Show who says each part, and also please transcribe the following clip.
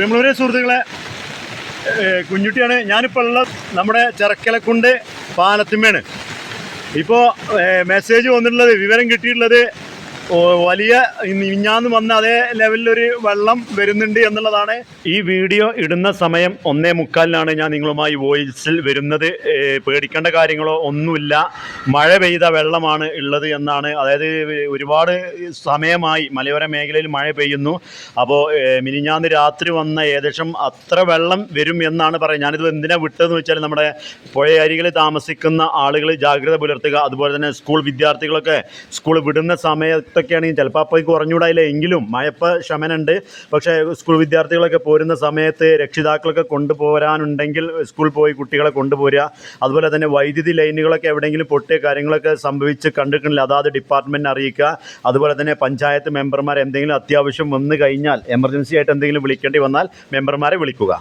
Speaker 1: പ്രിയമുള്ളവരെ സുഹൃത്തുക്കളെ കുഞ്ഞുട്ടിയാണ്. ഞാനിപ്പോൾ ഉള്ളത് നമ്മുടെ ചെറക്കലക്കുണ്ട് പാലത്തിമ്മയാണ്. ഇപ്പോൾ മെസ്സേജ് വന്നിട്ടുള്ളത് വിവരം കിട്ടിയിട്ടുള്ളത് വലിയ മിഞ്ഞാന്ന് വന്ന അതേ ലെവലിലൊരു വെള്ളം വരുന്നുണ്ട് എന്നുള്ളതാണ്. ഈ വീഡിയോ ഇടുന്ന സമയം ഒന്നേ മുക്കാലിനാണ് ഞാൻ നിങ്ങളുമായി വോയിസിൽ വരുന്നത്. പേടിക്കേണ്ട കാര്യങ്ങളോ ഒന്നുമില്ല. മഴ പെയ്ത വെള്ളമാണ് ഉള്ളത് എന്നാണ്. അതായത് ഒരുപാട് സമയമായി മലയോര മേഖലയിൽ മഴ പെയ്യുന്നു. അപ്പോൾ മിനിഞ്ഞാന്ന് രാത്രി വന്ന ഏകദേശം അത്ര വെള്ളം വരും എന്നാണ് പറയുന്നത്. ഞാനിത് എന്തിനാണ് വിട്ടതെന്ന് വെച്ചാൽ നമ്മുടെ പുഴയരികിൽ താമസിക്കുന്ന ആളുകൾ ജാഗ്രത പുലർത്തുക. അതുപോലെ തന്നെ സ്കൂൾ വിദ്യാർത്ഥികളൊക്കെ സ്കൂൾ വിടുന്ന സമയത്തൊക്കെയാണെങ്കിൽ ചിലപ്പോൾ അപ്പോൾ കുറഞ്ഞൂടായില്ല എങ്കിലും മയപ്പ ശമനുണ്ട്. പക്ഷേ സ്കൂൾ വിദ്യാർത്ഥികളൊക്കെ പോരുന്ന സമയത്ത് രക്ഷിതാക്കളൊക്കെ കൊണ്ടുപോരാനുണ്ടെങ്കിൽ സ്കൂൾ പോയി കുട്ടികളെ കൊണ്ടുപോരുക. അതുപോലെ തന്നെ വൈദ്യുതി ലൈനുകളൊക്കെ എവിടെയെങ്കിലും പൊട്ടിയ കാര്യങ്ങളൊക്കെ സംഭവിച്ച് കണ്ടിട്ടുണ്ടെങ്കിൽ അതാത് ഡിപ്പാർട്ട്മെന്റിനെ അറിയിക്കുക. അതുപോലെ തന്നെ പഞ്ചായത്ത് മെമ്പർമാർ എന്തെങ്കിലും അത്യാവശ്യം വന്നു കഴിഞ്ഞാൽ എമർജൻസി ആയിട്ട് എന്തെങ്കിലും വിളിക്കേണ്ടി വന്നാൽ മെമ്പർമാരെ വിളിക്കുക.